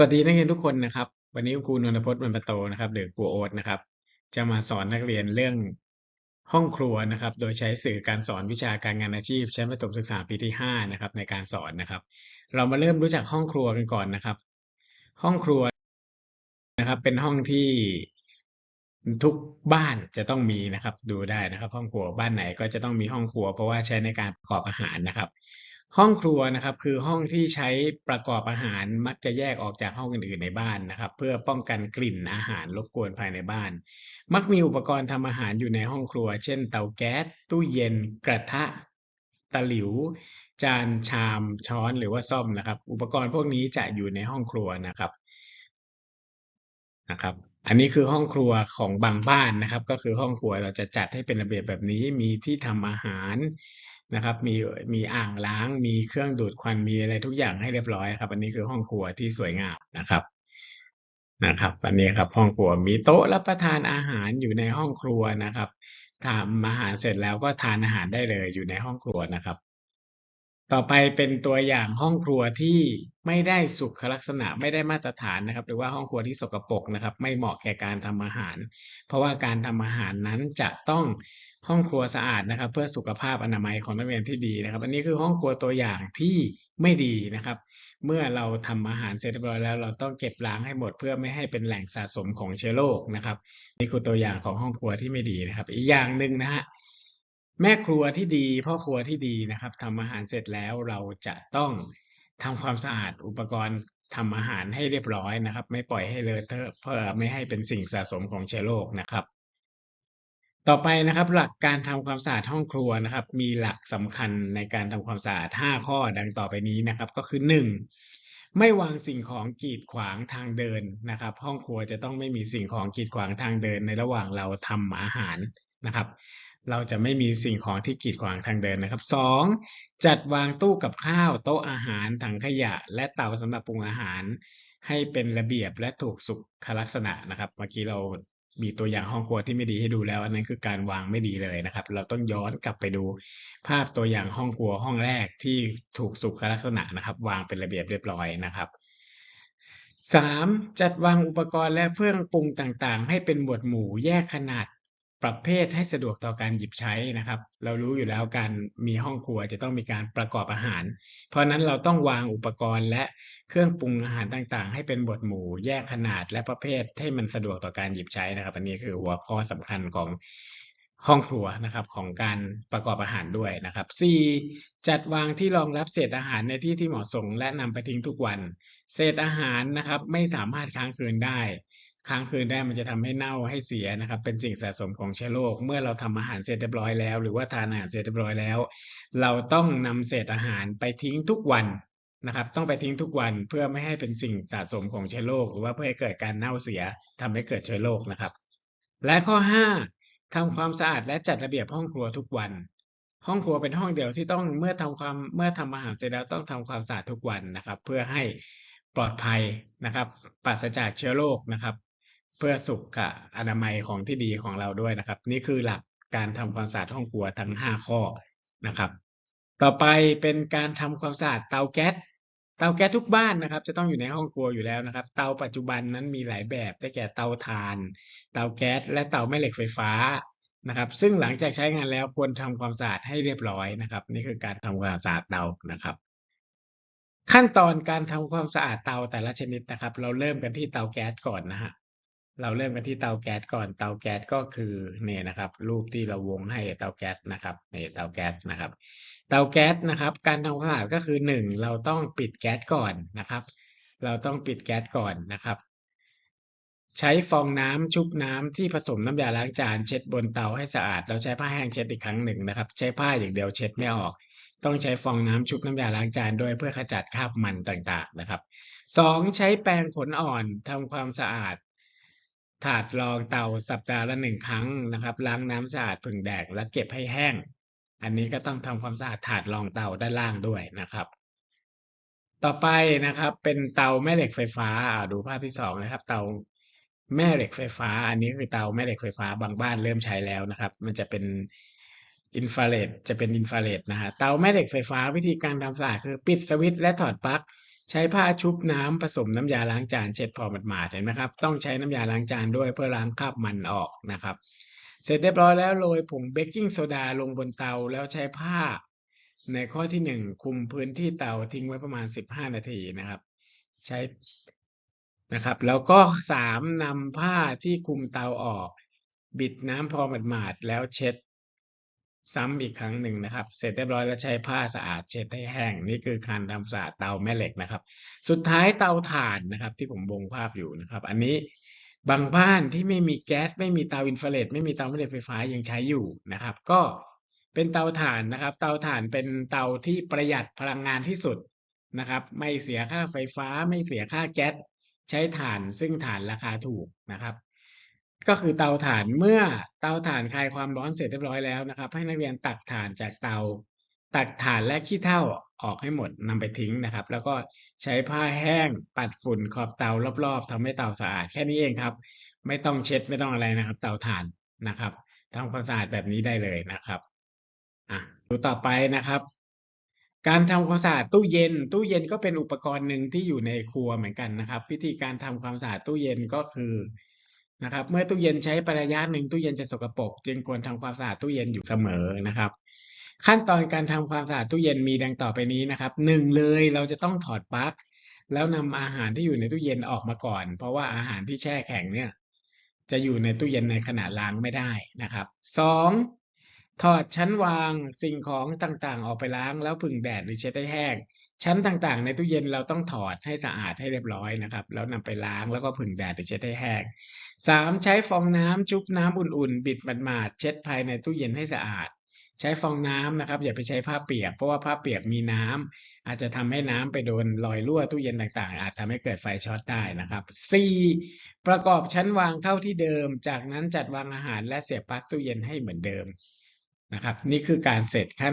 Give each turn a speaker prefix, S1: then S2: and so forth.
S1: สวัสดีนักเรียนทุกคนนะครับ วันนี้ครูนนทพจน์มันประโตนะครับหรือครูโอ๊ตนะครับ จะมาสอนนักเรียนเรื่องห้องครัวนะครับ โดยใช้สื่อการสอนวิชาการงานอาชีพชั้นประถมศึกษาปีที่ห้านะครับในการสอนนะครับ เรามาเริ่มรู้จักห้องครัวกันก่อนนะครับ ห้องครัวนะครับ เป็นห้องที่ทุกบ้านจะต้องมีนะครับ ดูได้นะครับ ห้องครัวบ้านไหนก็จะต้องมีห้องครัว เพราะว่าใช้ในการประกอบอาหารนะครับ ห้องครัวนะครับคือห้องที่ใช้ประกอบอาหารมักจะแยกออกจากห้องอื่นๆในบ้านนะครับ เพื่อป้องกันกลิ่นอาหารรบกวนภายในบ้าน มักมีอุปกรณ์ทำอาหารอยู่ในห้องครัว เช่น เตาแก๊สตู้เย็น กระทะ ตะหลิว จานชาม ช้อนหรือว่าส้อมนะครับ อุปกรณ์พวกนี้จะอยู่ในห้องครัวนะครับนะครับ อันนี้คือห้องครัวของบางบ้านนะครับ ก็คือห้องครัวเราจะจัดให้เป็นระเบียบแบบนี้มีที่ทำอาหาร นะครับ มีมีอ่างล้าง มีเครื่องดูดควันมีอะไรทุกอย่างให้เรียบร้อยครับ อันนี้คือห้องครัวที่สวยงามนะครับนะครับ อันนี้ครับห้องครัวมีโต๊ะรับประทานอาหารอยู่ในห้องครัวนะครับทำอาหารเสร็จแล้วก็ทานอาหารได้เลยอยู่ในห้องครัวนะครับ ต่อไปเป็นตัวอย่างห้องครัวที่ไม่ได้สุขลักษณะไม่ได้มาตรฐานนะครับ หรือว่าห้องครัวที่สกปรกนะครับ ไม่เหมาะแก่การทำอาหาร เพราะว่าการทำอาหารนั้นจะต้องห้องครัวสะอาดนะครับ เพื่อสุขภาพอนามัยของนักเรียนที่ดีนะครับ อันนี้คือห้องครัวตัวอย่างที่ไม่ดีนะครับ เมื่อเราทำอาหารเสร็จเรียบร้อยแล้ว เราต้องเก็บล้างให้หมดเพื่อไม่ให้เป็นแหล่งสะสมของเชื้อโรคนะครับ นี่คือตัวอย่างของห้องครัวที่ไม่ดีนะครับ อีกอย่างหนึ่งนะฮะ แม่ครัวที่ดีพ่อครัวที่ดีนะครับทำอาหารเสร็จแล้วเราจะต้องทำความสะอาดอุปกรณ์ทำอาหารให้เรียบร้อยนะครับ ไม่ปล่อยให้เลอะเทอะเพื่อไม่ให้เป็นสิ่งสะสมของเชื้อโรคนะครับ ต่อไปนะครับหลักการทำความสะอาดห้องครัวนะครับ มีหลักสำคัญในการทำความสะอาด 5 ข้อดังต่อไปนี้นะครับ ก็คือ 1. ไม่วางสิ่งของกีดขวางทางเดินนะครับ ห้องครัวจะต้องไม่มีสิ่งของกีดขวางทางเดิน ในระหว่างเราทำอาหาร นะครับ เราจะไม่มีสิ่งของที่กีดขวางทางเดินนะครับ 2. จัดวางตู้กับข้าวโต๊ะอาหารถังขยะ และเตาสำหรับปรุงอาหาร ให้เป็นระเบียบและถูกสุขลักษณะนะครับเมื่อกี้เรามีตัวอย่างห้องครัวที่ไม่ดีให้ดูแล้ว อันนั้นคือการวางไม่ดีเลยนะครับ เราต้องย้อนกลับไปดู ภาพตัวอย่างห้องครัวห้องแรกที่ถูกสุขลักษณะนะครับ วางเป็นระเบียบเรียบร้อยนะครับ 3. จัดวางอุปกรณ์และเครื่องปรุงต่างๆ ให้เป็นหมวดหมู่แยกขนาด ประเภทให้สะดวกต่อการหยิบใช้นะครับ เรารู้อยู่แล้วการมีห้องครัวจะต้องมีการประกอบอาหาร เพราะนั้นเราต้องวางอุปกรณ์และเครื่องปรุงอาหารต่างๆ ให้เป็นหมวดหมู่แยกขนาดและประเภทให้มันสะดวกต่อการหยิบใช้นะครับ อันนี้คือหัวข้อสำคัญของห้องครัวนะครับของการประกอบอาหารด้วยนะครับ 4. จัดวางที่รองรับเศษอาหารในที่ที่เหมาะสมและนำไปทิ้งทุกวัน เศษอาหารนะครับไม่สามารถค้างคืนได้ ค้างคืนได้มันจะทำให้เน่าให้เสียนะครับ เป็นสิ่งสะสมของเชื้อโรคเมื่อเราทำอาหารเสร็จเรียบร้อยแล้ว หรือว่าทานอาหารเสร็จเรียบร้อยแล้ว เราต้องนำเศษอาหารไปทิ้งทุกวันนะครับ ต้องไปทิ้งทุกวันเพื่อไม่ให้เป็นสิ่งสะสมของเชื้อโรคหรือว่าเพื่อให้เกิดการเน่าเสียทำให้เกิดเชื้อโรคนะครับ และข้อ 5ทำความสะอาดและจัดระเบียบห้องครัวทุกวัน ห้องครัวเป็นห้องเดียวที่ต้องเมื่อทำความเมื่อทำอาหารเสร็จแล้วต้องทำความสะอาดทุกวันนะครับ เพื่อให้ปลอดภัยนะครับปราศจากเชื้อโรคนะครับ เพื่อสุขอนามัยของที่ดีของเราด้วยนะครับ นี่คือหลักการทำความสะอาดห้องครัวทั้ง 5 ข้อนะครับ ต่อไปเป็นการทำความสะอาดเตาแก๊สเตาแก๊สทุกบ้านนะครับ จะต้องอยู่ในห้องครัวอยู่แล้วนะครับ เตาปัจจุบันนั้นมีหลายแบบได้แก่เตาถ่าน เตาแก๊สและเตาแม่เหล็กไฟฟ้านะครับ ซึ่งหลังจากใช้งานแล้วควรทำความสะอาดให้เรียบร้อยนะครับ นี่คือการทำความสะอาดเตานะครับ ขั้นตอนการทำความสะอาดเตาแต่ละชนิดนะครับ เราเริ่มกันที่เตาแก๊สก่อนนะฮะ เราเริ่มกันที่เตาแก๊สก่อนเตาแก๊สก็คือเนี่ยนะครับ รูปที่เราวงให้เตาแก๊สนะครับนี่เตาแก๊สนะครับ เตาแก๊สนะครับ การทำความสะอาดก็คือหนึ่งเราต้องปิดแก๊สก่อนนะครับ เราต้องปิดแก๊สก่อนนะครับ ใช้ฟองน้ำชุบน้ำที่ผสมน้ำยาล้างจาน เช็ดบนเตาให้สะอาด เราใช้ผ้าแห้งเช็ดอีกครั้งหนึ่งนะครับ ใช้ผ้าอย่างเดียวเช็ดไม่ออก ต้องใช้ฟองน้ำชุบน้ำยาล้างจานด้วยเพื่อขจัดคราบมันต่างๆนะครับสองใช้แปรงขนอ่อนทำความสะอาด ถาดรองเตาสัปดาห์ละหนึ่งครั้งนะครับ ล้างน้ำสะอาดผึ่งแดดและเก็บให้แห้ง อันนี้ก็ต้องทำความสะอาดถาดรองเตาด้านล่างด้วยนะครับ ต่อไปนะครับ เป็นเตาแม่เหล็กไฟฟ้าดูภาพที่สองนะครับ เตาแม่เหล็กไฟฟ้า อันนี้คือเตาแม่เหล็กไฟฟ้าบางบ้านเริ่มใช้แล้วนะครับ มันจะเป็นอินฟราเรดจะเป็นอินฟราเรดนะฮะเตาแม่เหล็กไฟฟ้าวิธีการทำสะอาดคือ ปิดสวิตช์และถอดปลั๊ก ใช้ผ้าชุบน้ำผสมน้ำยาล้างจานเช็ดพอหมาดๆเห็นไหมครับ ต้องใช้น้ำยาล้างจานด้วยเพื่อล้างคราบมันออกนะครับ เสร็จเรียบร้อยแล้วโรยผงเบกกิ้งโซดาลงบนเตาแล้วใช้ผ้า ในข้อที่หนึ่งคุมพื้นที่เตาทิ้งไว้ประมาณสิบห้านาทีนะครับ ใช้นะครับ แล้วก็สามนำผ้าที่คุมเตาออก บิดน้ำพอหมาดๆแล้วเช็ด ซ้ำอีกครั้งหนึ่งนะครับ เสร็จเรียบร้อยแล้วใช้ผ้าสะอาดเช็ดให้แห้งนี่คือการทำสะอาดเตาแม่เหล็กนะครับ สุดท้ายเตาถ่านนะครับ ที่ผมวงภาพอยู่นะครับ อันนี้บางบ้านที่ไม่มีแก๊สไม่มีเตาอินฟราเรดไม่มีเตาแม่เหล็กไฟฟ้ายังใช้อยู่นะครับ ก็เป็นเตาถ่านนะครับ เตาถ่านเป็นเตาที่ประหยัดพลังงานที่สุดนะครับ ไม่เสียค่าไฟฟ้าไม่เสียค่าแก๊สใช้ถ่านซึ่งถ่านราคาถูกนะครับ ก็คือเตาถ่านเมื่อเตาถ่านคลายความร้อนเสร็จเรียบร้อยแล้วนะครับ ให้นักเรียนตักถ่านจากเตา ตักถ่านและขี้เถ้าออกให้หมดนำไปทิ้งนะครับ แล้วก็ใช้ผ้าแห้งปัดฝุ่นขอบเตารอบๆทำให้เตาสะอาดแค่นี้เองครับ ไม่ต้องเช็ดไม่ต้องอะไรนะครับ เตาถ่านนะครับทำความสะอาดแบบนี้ได้เลยนะครับอะดูต่อไปนะครับการทำความสะอาดตู้เย็น ตู้เย็นก็เป็นอุปกรณ์หนึ่งที่อยู่ในครัวเหมือนกันนะครับ วิธีการทำความสะอาดตู้เย็นก็คือ นะครับ เมื่อตู้เย็นใช้ไประยะหนึ่งตู้เย็นจะสกปรกจึงควรทำความสะอาดตู้เย็นอยู่เสมอนะครับ ขั้นตอนการทำความสะอาดตู้เย็นมีดังต่อไปนี้นะครับหนึ่งเลยเราจะต้องถอดปลั๊กแล้วนำอาหารที่อยู่ในตู้เย็นออกมาก่อน เพราะว่าอาหารที่แช่แข็งเนี่ย จะอยู่ในตู้เย็นในขณะล้างไม่ได้นะครับสองถอดชั้นวางสิ่งของต่างๆ ออกไปล้างแล้วผึ่งแดดหรือเช็ดให้แห้ง ชั้นต่างๆ ในตู้เย็นเราต้องถอดให้สะอาดให้เรียบร้อยนะครับ แล้วนำไปล้างแล้วก็ผึ่งแดดหรือเช็ดให้แห้งสามใช้ฟองน้ำชุบน้ำอุ่นๆ บิดหมาดๆเช็ดภายในตู้เย็นให้สะอาด ใช้ฟองน้ำนะครับ อย่าไปใช้ผ้าเปียก เพราะว่าผ้าเปียกมีน้ำอาจจะทำให้น้ำไปโดนรอยรั่วตู้เย็นต่างๆ อาจทำให้เกิดไฟช็อตได้นะครับ 4. ประกอบชั้นวางเข้าที่เดิม จากนั้นจัดวางอาหารและเสียบปลั๊กตู้เย็นให้เหมือนเดิมนะครับ นี่คือการเสร็จขั้น